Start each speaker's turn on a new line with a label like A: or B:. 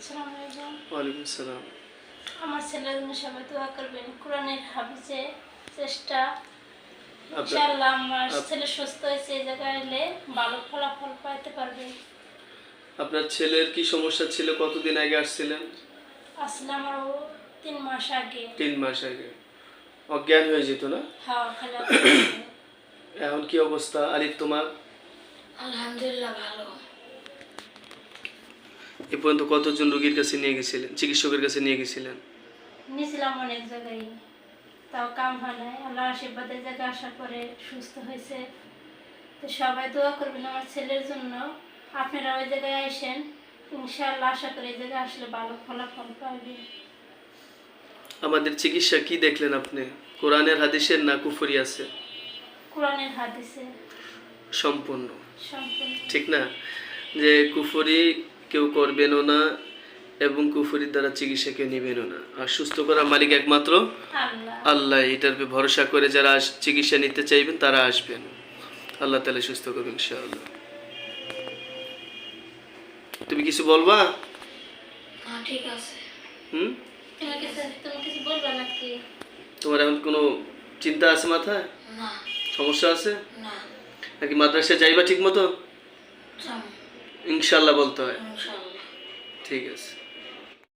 A: আসসালামু আলাইকুম।
B: ওয়ালাইকুম আসসালাম
A: আমার ছেলের জন্য সবাই দোয়া করবেন। কোরআনের হাফিজে চেষ্টা।
B: আপনার
A: ইনশাআল্লাহ আমার ছেলে সুস্থ হয়েছে এই জায়গায় এলে ভালো ফলাফল পাইতে পারবে।
B: আপনার ছেলের কি সমস্যা ছিল? কতদিন আগে আসছিলেন?
A: আসলাম আরও তিন মাস আগে।
B: তিন মাস আগে। অজ্ঞান হয়ে যেত না?
A: খেলা
B: এখন কি অবস্থা? আলিফ তোমার?
A: আলহামদুলিল্লাহ ভালো।
B: এ পর্যন্ত কতজন রোগীর কাছে নিয়ে গেছিলেন চিকিৎসকের কাছে নিয়ে গেছিলেন?
A: নিয়েছিলাম অনেক জায়গায়। তাও কাম হয় নাই। আল্লাহ আশীর্বাদে জায়গায় আসার পরে সুস্থ হয়েছে। তো সবাই দোয়া করবেন আমার ছেলের জন্য। আপনারা ওই জায়গায় আসেন। ইনশাআল্লাহ আশা করি এই জায়গায় আসলে ভালো ফলাফল পাবে
B: আমাদের চিকিৎসা কি দেখলেন আপনি? কোরআনের হাদিসের না কুফরি আছে?
A: কোরআনের হাদিসে।
B: সম্পূর্ণ।
A: সম্পূর্ণ।
B: ঠিক না? যে কুফরি কেউ করবেনও না এবং কুফুরির দ্বারা চিকিৎসা কেউ নেবেনও না। আর সুস্থ করার মালিক একমাত্র
A: আল্লাহ।
B: এটার ভরসা করে যারা চিকিৎসা নিতে চাইবেন তারা আসবেন। আল্লাহ তাহলে সুস্থ করবেন ইনশাআল্লাহ। তুমি কিছু বলবা?
A: হ্যাঁ ঠিক আছে।
B: হুম? তোমার এখন কোনো চিন্তা আছে মাথায়? সমস্যা আছে? নাকি মাদ্রাসায় যাইবা ঠিক মতো ইনশাল্লাহ বলতে হয়। ঠিক আছে।